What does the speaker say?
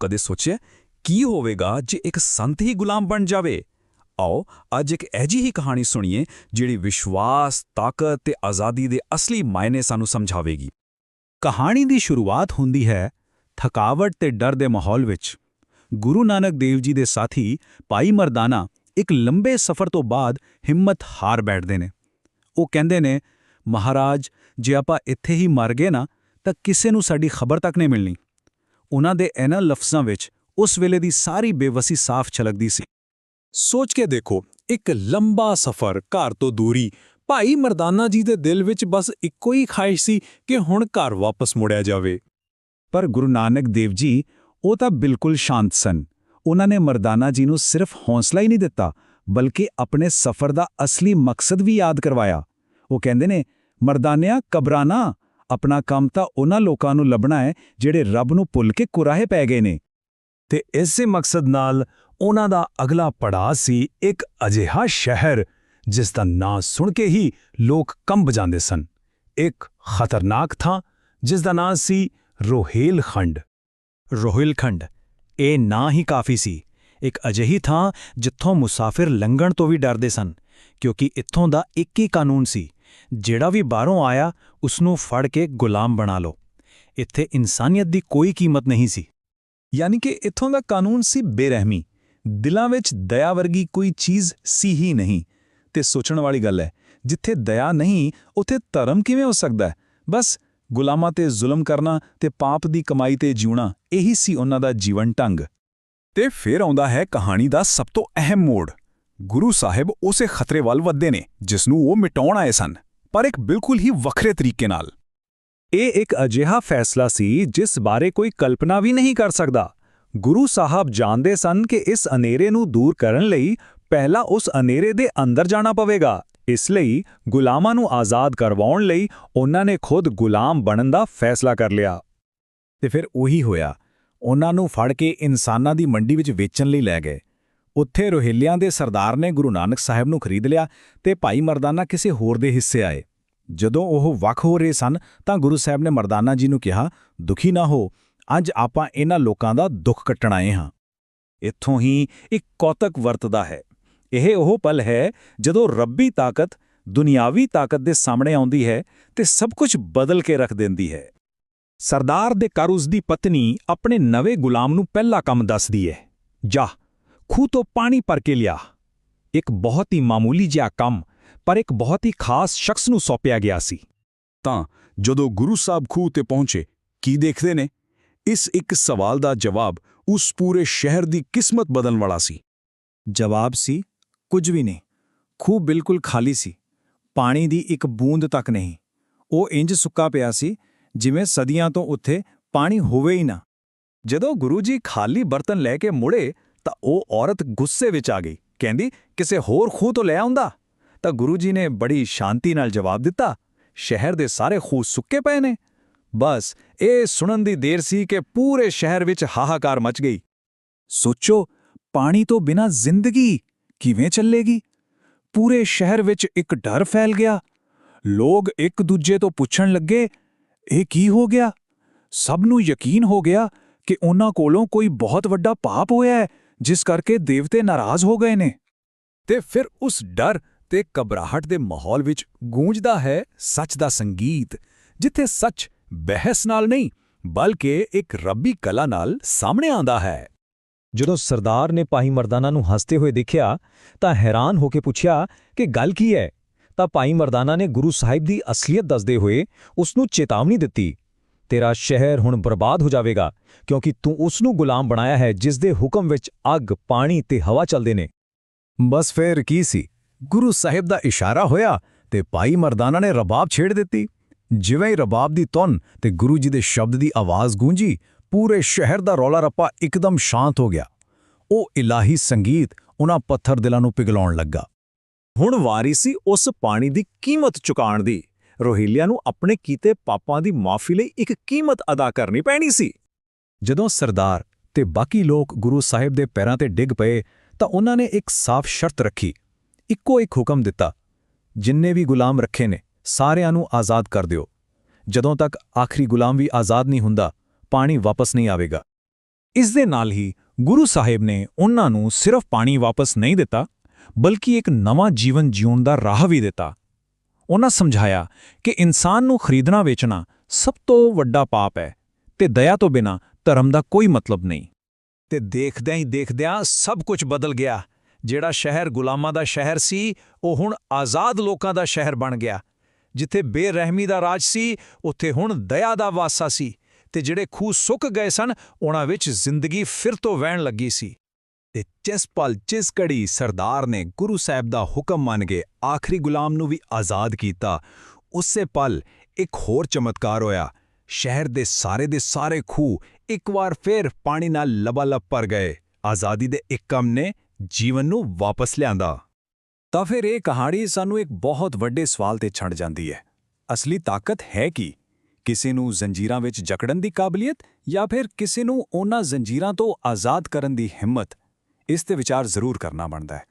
ਕਦੇ ਸੋਚਿਆ, ਕੀ ਹੋਵੇਗਾ ਜੇ ਇੱਕ ਸੰਤ ਹੀ ਗੁਲਾਮ ਬਣ ਜਾਵੇ? ਆਓ, ਅੱਜ ਇੱਕ ਐਜੀ ਹੀ ਕਹਾਣੀ ਸੁਣੀਏ, ਜਿਹੜੀ ਵਿਸ਼ਵਾਸ, ਤਾਕਤ ਤੇ ਆਜ਼ਾਦੀ ਦੇ ਅਸਲੀ ਮਾਇਨੇ ਸਾਨੂੰ ਸਮਝਾਵੇਗੀ। ਕਹਾਣੀ ਦੀ ਸ਼ੁਰੂਆਤ ਹੁੰਦੀ ਹੈ ਥਕਾਵਟ ਤੇ ਡਰ ਦੇ ਮਾਹੌਲ ਵਿੱਚ। ਗੁਰੂ ਨਾਨਕ ਦੇਵ ਜੀ ਦੇ ਸਾਥੀ ਭਾਈ ਮਰਦਾਨਾ ਇੱਕ ਲੰਬੇ ਸਫ਼ਰ ਤੋਂ ਬਾਅਦ ਹਿੰਮਤ ਹਾਰ ਬੈਠਦੇ ਨੇ। ਉਹ ਕਹਿੰਦੇ ਨੇ, ਮਹਾਰਾਜ, ਜੇ ਆਪਾਂ ਇੱਥੇ ਹੀ ਮਰ ਗਏ ਨਾ, ਤਾਂ ਕਿਸੇ ਨੂੰ ਸਾਡੀ ਖਬਰ ਤੱਕ ਨਹੀਂ ਮਿਲਣੀ। ਉਹਨਾਂ ਦੇ ਇਹਨਾਂ ਲਫ਼ਜ਼ਾਂ ਵਿੱਚ ਉਸ ਵੇਲੇ ਦੀ ਸਾਰੀ ਬੇਵਸੀ ਸਾਫ਼ ਛਲਕਦੀ ਸੀ। ਸੋਚ ਕੇ ਦੇਖੋ, ਇੱਕ ਲੰਬਾ ਸਫ਼ਰ, ਘਰ ਤੋਂ ਦੂਰੀ। ਭਾਈ ਮਰਦਾਨਾ ਜੀ ਦੇ ਦਿਲ ਵਿੱਚ ਬਸ ਇੱਕੋ ਹੀ ਖਾਹਿਸ਼ ਸੀ ਕਿ ਹੁਣ ਘਰ ਵਾਪਸ ਮੁੜਿਆ ਜਾਵੇ। ਪਰ ਗੁਰੂ ਨਾਨਕ ਦੇਵ ਜੀ, ਉਹ ਤਾਂ ਬਿਲਕੁਲ ਸ਼ਾਂਤ ਸਨ। ਉਹਨਾਂ ਨੇ ਮਰਦਾਨਾ ਜੀ ਨੂੰ ਸਿਰਫ ਹੌਸਲਾ ਹੀ ਨਹੀਂ ਦਿੱਤਾ, ਬਲਕਿ ਆਪਣੇ ਸਫ਼ਰ ਦਾ ਅਸਲੀ ਮਕਸਦ ਵੀ ਯਾਦ ਕਰਵਾਇਆ। ਉਹ ਕਹਿੰਦੇ ਨੇ, ਮਰਦਾਨਿਆ ਕਬਰਾਨਾ ਆਪਣਾ ਕੰਮ ਤਾਂ ਉਹਨਾਂ ਲੋਕਾਂ ਨੂੰ ਲੱਭਣਾ ਹੈ ਜਿਹੜੇ ਰੱਬ ਨੂੰ ਭੁੱਲ ਕੇ ਕੁਰਾਹੇ ਪੈ ਗਏ ਨੇ। ਤੇ ਇਸੇ ਮਕਸਦ ਨਾਲ ਉਹਨਾਂ ਦਾ ਅਗਲਾ ਪੜਾਅ ਸੀ ਇੱਕ ਅਜਿਹਾ ਸ਼ਹਿਰ, ਜਿਸ ਦਾ ਨਾਂ ਸੁਣ ਕੇ ਹੀ ਲੋਕ ਕੰਬ ਜਾਂਦੇ ਸਨ। ਇੱਕ ਖਤਰਨਾਕ ਥਾਂ, ਜਿਸ ਦਾ ਨਾਂ ਸੀ ਰੋਹੇਲਖੰਡ ਰੋਹੇਲਖੰਡ ਇਹ ਨਾਂ ਹੀ ਕਾਫੀ ਸੀ। ਇੱਕ ਅਜਿਹੀ ਥਾਂ ਜਿੱਥੋਂ ਮੁਸਾਫਿਰ ਲੰਘਣ ਤੋਂ ਵੀ ਡਰਦੇ ਸਨ, ਕਿਉਂਕਿ ਇੱਥੋਂ ਦਾ ਇੱਕ ਹੀ ਕਾਨੂੰਨ ਸੀ। ਜਿਹੜਾ ਵੀ ਬਾਹਰੋਂ ਆਇਆ ਉਸ ਨੂੰ ਫੜ ਕੇ ਗੁਲਾਮ ਬਣਾ ਲਓ। ਇੱਥੇ ਇਨਸਾਨੀਅਤ ਦੀ ਕੋਈ ਕੀਮਤ ਨਹੀਂ ਸੀ। ਯਾਨੀ ਕਿ ਇੱਥੋਂ ਦਾ ਕਾਨੂੰਨ ਸੀ ਬੇਰਹਿਮੀ। ਦਿਲਾਂ ਵਿੱਚ ਦਇਆ ਵਰਗੀ ਕੋਈ ਚੀਜ਼ ਸੀ ਹੀ ਨਹੀਂ। ਤੇ ਸੋਚਣ ਵਾਲੀ ਗੱਲ ਹੈ, ਜਿੱਥੇ ਦਇਆ ਨਹੀਂ, ਉੱਥੇ ਧਰਮ ਕਿਵੇਂ ਹੋ ਸਕਦਾ ਹੈ? ਬਸ ਗੁਲਾਮਾਂ ਤੇ ਜ਼ੁਲਮ ਕਰਨਾ ਤੇ ਪਾਪ ਦੀ ਕਮਾਈ ਤੇ ਜਿਉਣਾ, ਇਹੀ ਸੀ ਉਹਨਾਂ ਦਾ ਜੀਵਨ ਢੰਗ। ਤੇ ਫਿਰ ਆਉਂਦਾ ਹੈ ਕਹਾਣੀ ਦਾ ਸਭ ਤੋਂ ਅਹਿਮ ਮੋੜ। ਗੁਰੂ ਸਾਹਿਬ ਉਸੇ ਖਤਰੇ ਵੱਲ ਵੱਧਦੇ ਨੇ ਜਿਸ ਨੂੰ ਉਹ ਮਿਟਾਉਣ ਆਏ ਸਨ, ਪਰ ਇੱਕ ਬਿਲਕੁਲ ਹੀ ਵੱਖਰੇ ਤਰੀਕੇ ਨਾਲ। ਇਹ ਇੱਕ ਅਜਿਹਾ ਫੈਸਲਾ ਸੀ ਜਿਸ ਬਾਰੇ ਕੋਈ ਕਲਪਨਾ ਵੀ ਨਹੀਂ ਕਰ ਸਕਦਾ। ਗੁਰੂ ਸਾਹਿਬ ਜਾਣਦੇ ਸਨ ਕਿ ਇਸ ਹਨੇਰੇ ਨੂੰ ਦੂਰ ਕਰਨ ਲਈ ਪਹਿਲਾਂ ਉਸ ਹਨੇਰੇ ਦੇ ਅੰਦਰ ਜਾਣਾ ਪਵੇਗਾ। ਇਸ ਲਈ ਗੁਲਾਮਾਂ ਨੂੰ ਆਜ਼ਾਦ ਕਰਵਾਉਣ ਲਈ ਉਹਨਾਂ ਨੇ ਖੁਦ ਗੁਲਾਮ ਬਣਨ ਦਾ ਫੈਸਲਾ ਕਰ ਲਿਆ। ਤੇ ਫਿਰ ਉਹੀ ਹੋਇਆ। ਉਹਨਾਂ ਨੂੰ ਫੜ ਕੇ ਇਨਸਾਨਾਂ ਦੀ ਮੰਡੀ ਵਿੱਚ ਵੇਚਣ ਲਈ ਲੈ ਗਏ। ਉੱਥੇ ਰੋਹਿਲਿਆਂ ਦੇ ਸਰਦਾਰ ਨੇ ਗੁਰੂ ਨਾਨਕ ਸਾਹਿਬ ਨੂੰ ਖਰੀਦ ਲਿਆ ਤੇ ਭਾਈ ਮਰਦਾਨਾ ਕਿਸੇ ਹੋਰ ਦੇ ਹਿੱਸੇ ਆਏ। ਜਦੋਂ ਉਹ ਵੱਖ ਹੋ ਰਹੇ ਸਨ ਤਾਂ ਗੁਰੂ ਸਾਹਿਬ ਨੇ ਮਰਦਾਨਾ ਜੀ ਨੂੰ ਕਿਹਾ, ਦੁਖੀ ਨਾ ਹੋ, ਅੱਜ ਆਪਾਂ ਇਹਨਾਂ ਲੋਕਾਂ ਦਾ ਦੁੱਖ ਕੱਟਣ ਆਏ ਹਾਂ। ਇੱਥੋਂ ਹੀ ਇੱਕ ਕੌਤਕ ਵਰਤਦਾ ਹੈ। ਇਹ ਉਹ ਪਲ ਹੈ ਜਦੋਂ ਰੱਬੀ ਤਾਕਤ, ਦੁਨਿਆਵੀ ਤਾਕਤ ਦੇ ਸਾਹਮਣੇ ਆਉਂਦੀ ਹੈ ਤੇ ਸਭ ਕੁਝ ਬਦਲ ਕੇ ਰੱਖ ਦਿੰਦੀ ਹੈ। ਸਰਦਾਰ ਦੇ ਘਰ ਉਸ ਦੀ ਪਤਨੀ ਆਪਣੇ ਨਵੇਂ ਗੁਲਾਮ ਨੂੰ ਪਹਿਲਾ ਕੰਮ ਦੱਸਦੀ ਹੈ, ਜਾ ਖੂਹ ਤੋਂ ਪਾਣੀ ਭਰ ਕੇ ਲਿਆ। ਇੱਕ ਬਹੁਤ ਹੀ ਮਾਮੂਲੀ ਜਿਹਾ ਕੰਮ, ਪਰ ਇੱਕ ਬਹੁਤ ਹੀ ਖਾਸ ਸ਼ਖਸ ਨੂੰ ਸੌਂਪਿਆ ਗਿਆ ਸੀ। ਤਾਂ ਜਦੋਂ ਗੁਰੂ ਸਾਹਿਬ ਖੂਹ ਤੇ ਪਹੁੰਚੇ, ਕੀ ਦੇਖਦੇ ਨੇ? ਇਸ ਇੱਕ ਸਵਾਲ ਦਾ ਜਵਾਬ ਉਸ ਪੂਰੇ ਸ਼ਹਿਰ ਦੀ ਕਿਸਮਤ ਬਦਲਣ ਵਾਲਾ ਸੀ। ਜਵਾਬ ਸੀ, ਕੁਝ ਵੀ ਨਹੀਂ। ਖੂਹ ਬਿਲਕੁਲ ਖਾਲੀ ਸੀ। ਪਾਣੀ ਦੀ ਇੱਕ ਬੂੰਦ ਤੱਕ ਨਹੀਂ। ਉਹ ਇੰਜ ਸੁੱਕਾ ਪਿਆ ਸੀ, ਜਿਵੇਂ ਸਦੀਆਂ ਤੋਂ ਉੱਥੇ ਪਾਣੀ ਹੋਵੇ ਹੀ ਨਾ। ਜਦੋਂ ਗੁਰੂ ਜੀ ਖਾਲੀ ਬਰਤਨ ਲੈ ਕੇ ਮੁੜੇ ਤਾਂ ਉਹ ਔਰਤ ਗੁੱਸੇ ਵਿੱਚ ਆ ਗਈ। ਕਹਿੰਦੀ, ਕਿਸੇ ਹੋਰ ਖੂਹ ਤੋਂ ਲੈ ਆਉਂਦਾ? ਤਾਂ ਗੁਰੂ ਜੀ ਨੇ ਬੜੀ ਸ਼ਾਂਤੀ ਨਾਲ ਜਵਾਬ ਦਿੱਤਾ, ਸ਼ਹਿਰ ਦੇ ਸਾਰੇ ਖੂਹ ਸੁੱਕੇ ਪਏ ਨੇ। ਬਸ, ਇਹ ਸੁਣਨ ਦੀ ਦੇਰ ਸੀ ਕਿ ਪੂਰੇ ਸ਼ਹਿਰ ਵਿੱਚ ਹਾਹਾਕਾਰ ਮਚ ਗਈ। ਸੋਚੋ, ਪਾਣੀ ਤੋਂ ਬਿਨਾਂ ਜ਼ਿੰਦਗੀ ਕਿਵੇਂ ਚੱਲੇਗੀ? ਪੂਰੇ ਸ਼ਹਿਰ ਵਿੱਚ ਇੱਕ ਡਰ ਫੈਲ ਗਿਆ। ਲੋਕ ਇੱਕ ਦੂਜੇ ਤੋਂ ਪੁੱਛਣ ਲੱਗੇ, ਇਹ ਕੀ ਹੋ ਗਿਆ? ਸਭ ਨੂੰ ਯਕੀਨ ਹੋ ਗਿਆ ਕਿ ਉਹਨਾਂ ਕੋਲੋਂ ਕੋਈ ਬਹੁਤ ਵੱਡਾ ਪਾਪ ਹੋਇਆ ਹੈ। ਜਿਸ ਕਰਕੇ ਦੇਵਤੇ ਨਾਰਾਜ਼ ਹੋ ਗਏ ਨੇ। ਤੇ ਫਿਰ ਉਸ ਡਰ ਤੇ ਘਬਰਾਹਟ ਦੇ ਮਾਹੌਲ ਵਿੱਚ ਗੂੰਜਦਾ ਹੈ ਸੱਚ ਦਾ ਸੰਗੀਤ, ਜਿੱਥੇ ਸੱਚ ਬਹਿਸ ਨਾਲ ਨਹੀਂ, ਬਲਕਿ ਇੱਕ ਰੱਬੀ ਕਲਾ ਨਾਲ ਸਾਹਮਣੇ ਆਂਦਾ ਹੈ। ਜਦੋਂ ਸਰਦਾਰ ਨੇ ਭਾਈ ਮਰਦਾਨਾ ਨੂੰ ਹੱਸਦੇ ਹੋਏ ਦੇਖਿਆ, ਤਾਂ ਹੈਰਾਨ ਹੋ ਕੇ ਪੁੱਛਿਆ ਕਿ ਗੱਲ ਕੀ ਹੈ? ਤਾਂ ਭਾਈ ਮਰਦਾਨਾ ਨੇ ਗੁਰੂ ਸਾਹਿਬ ਦੀ ਅਸਲੀਅਤ ਦੱਸਦੇ ਹੋਏ ਉਸ ਨੂੰ ਚੇਤਾਵਨੀ ਦਿੱਤੀ। ਤੇਰਾ ਸ਼ਹਿਰ ਹੁਣ ਬਰਬਾਦ ਹੋ ਜਾਵੇਗਾ, ਕਿਉਂਕਿ ਤੂੰ ਉਸ ਨੂੰ ਗੁਲਾਮ ਬਣਾਇਆ ਹੈ ਜਿਸ ਦੇ ਹੁਕਮ ਵਿੱਚ ਅੱਗ, ਪਾਣੀ ਤੇ ਹਵਾ ਚੱਲਦੇ ਨੇ। ਬਸ ਫੇਰ ਕੀ ਸੀ? ਗੁਰੂ ਸਾਹਿਬ ਦਾ ਇਸ਼ਾਰਾ ਹੋਇਆ ਤੇ ਭਾਈ ਮਰਦਾਨਾ ਨੇ ਰਬਾਬ ਛੇੜ ਦਿੱਤੀ। ਜਿਵੇਂ ਹੀ ਰਬਾਬ ਦੀ ਧੁਨ ਤੇ ਗੁਰੂ ਜੀ ਦੇ ਸ਼ਬਦ ਦੀ ਆਵਾਜ਼ ਗੂੰਜੀ, ਪੂਰੇ ਸ਼ਹਿਰ ਦਾ ਰੌਲਾ ਰੱਪਾ ਇੱਕਦਮ ਸ਼ਾਂਤ ਹੋ ਗਿਆ। ਉਹ ਇਲਾਹੀ ਸੰਗੀਤ ਉਹਨਾਂ ਪੱਥਰ ਦਿਲਾਂ ਨੂੰ ਪਿਘਲਾਉਣ ਲੱਗਾ। ਹੁਣ ਵਾਰੀ ਸੀ ਉਸ ਪਾਣੀ ਦੀ ਕੀਮਤ ਚੁਕਾਉਣ ਦੀ। ਰੋਹਿਲਿਆਂ ਨੂੰ ਆਪਣੇ ਕੀਤੇ ਪਾਪਾਂ ਦੀ ਮਾਫੀ ਲਈ ਇੱਕ ਕੀਮਤ ਅਦਾ ਕਰਨੀ ਪੈਣੀ ਸੀ। ਜਦੋਂ ਸਰਦਾਰ ਤੇ ਬਾਕੀ ਲੋਕ ਗੁਰੂ ਸਾਹਿਬ ਦੇ ਪੈਰਾਂ ਤੇ ਡਿੱਗ ਪਏ ਤਾਂ ਉਹਨਾਂ ਨੇ ਇੱਕ ਸਾਫ਼ ਸ਼ਰਤ ਰੱਖੀ। ਇੱਕੋ ਇੱਕ ਹੁਕਮ ਦਿੱਤਾ, ਜਿੰਨੇ ਵੀ ਗੁਲਾਮ ਰੱਖੇ ਨੇ, ਸਾਰਿਆਂ ਨੂੰ ਆਜ਼ਾਦ ਕਰ ਦਿਓ। ਜਦੋਂ ਤੱਕ ਆਖਰੀ ਗੁਲਾਮ ਵੀ ਆਜ਼ਾਦ ਨਹੀਂ ਹੁੰਦਾ, ਪਾਣੀ ਵਾਪਸ ਨਹੀਂ ਆਵੇਗਾ। ਇਸ ਦੇ ਨਾਲ ਹੀ ਗੁਰੂ ਸਾਹਿਬ ਨੇ ਉਹਨਾਂ ਨੂੰ ਸਿਰਫ ਪਾਣੀ ਵਾਪਸ ਨਹੀਂ ਦਿੱਤਾ, ਬਲਕਿ ਇੱਕ ਨਵਾਂ ਜੀਵਨ ਜਿਉਣ ਦਾ ਰਾਹ ਵੀ ਦਿੱਤਾ। ਉਹਨਾਂ ਸਮਝਾਇਆ ਕਿ ਇਨਸਾਨ ਨੂੰ ਖਰੀਦਣਾ ਵੇਚਣਾ ਸਭ ਤੋਂ ਵੱਡਾ ਪਾਪ ਹੈ ਤੇ ਦਇਆ ਤੋਂ ਬਿਨਾ ਧਰਮ ਦਾ ਕੋਈ ਮਤਲਬ ਨਹੀਂ। ਤੇ ਦੇਖਦਿਆਂ ਹੀ ਦੇਖਦਿਆਂ ਸਭ ਕੁਝ ਬਦਲ ਗਿਆ। ਜਿਹੜਾ ਸ਼ਹਿਰ ਗੁਲਾਮਾਂ ਦਾ ਸ਼ਹਿਰ ਸੀ, ਉਹ ਹੁਣ ਆਜ਼ਾਦ ਲੋਕਾਂ ਦਾ ਸ਼ਹਿਰ ਬਣ ਗਿਆ। ਜਿੱਥੇ ਬੇਰਹਿਮੀ ਦਾ ਰਾਜ ਸੀ, ਉੱਥੇ ਹੁਣ ਦਇਆ ਦਾ ਵਾਸਾ ਸੀ ਤੇ ਜਿਹੜੇ ਖੂਹ ਸੁੱਕ ਗਏ ਸਨ, ਉਹਨਾਂ ਵਿੱਚ ਜ਼ਿੰਦਗੀ ਫਿਰ ਤੋਂ ਵਹਿਣ ਲੱਗੀ ਸੀ। ਤੇ ਜਿਸ ਪਲ ਜਿਸ ਘੜੀ ਸਰਦਾਰ ਨੇ ਗੁਰੂ ਸਾਹਿਬ ਦਾ ਹੁਕਮ ਮੰਨ ਕੇ ਆਖਰੀ ਗੁਲਾਮ ਨੂੰ ਵੀ ਆਜ਼ਾਦ ਕੀਤਾ। ਉਸੇ ਪਲ ਇੱਕ ਹੋਰ ਚਮਤਕਾਰ ਹੋਇਆ। ਸ਼ਹਿਰ ਦੇ ਸਾਰੇ ਦੇ ਸਾਰੇ ਖੂਹ ਇੱਕ ਵਾਰ ਫੇਰ ਪਾਣੀ ਨਾਲ ਲਬਾਲਬ ਭਰ ਗਏ। ਆਜ਼ਾਦੀ ਦੇ ਇੱਕ ਕੰਮ ਨੇ ਜੀਵਨ ਨੂੰ ਵਾਪਸ ਲਿਆਂਦਾ। ਤਾਂ ਫਿਰ ਇਹ ਕਹਾਣੀ ਸਾਨੂੰ ਇੱਕ ਬਹੁਤ ਵੱਡੇ ਸਵਾਲ ਤੇ ਛੱਡ ਜਾਂਦੀ ਹੈ। ਅਸਲੀ ਤਾਕਤ ਹੈ ਕੀ? ਕਿਸੇ ਨੂੰ ਜ਼ੰਜੀਰਾਂ ਵਿੱਚ ਜਕੜਨ ਦੀ ਕਾਬਲੀਅਤ ਜਾਂ ਫਿਰ ਕਿਸੇ ਨੂੰ ਉਹਨਾਂ ਜ਼ੰਜੀਰਾਂ ਤੋਂ ਆਜ਼ਾਦ ਕਰਨ ਦੀ ਹਿੰਮਤ? ਇਸ ਤੇ ਵਿਚਾਰ ਜ਼ਰੂਰ ਕਰਨਾ ਬਣਦਾ ਹੈ।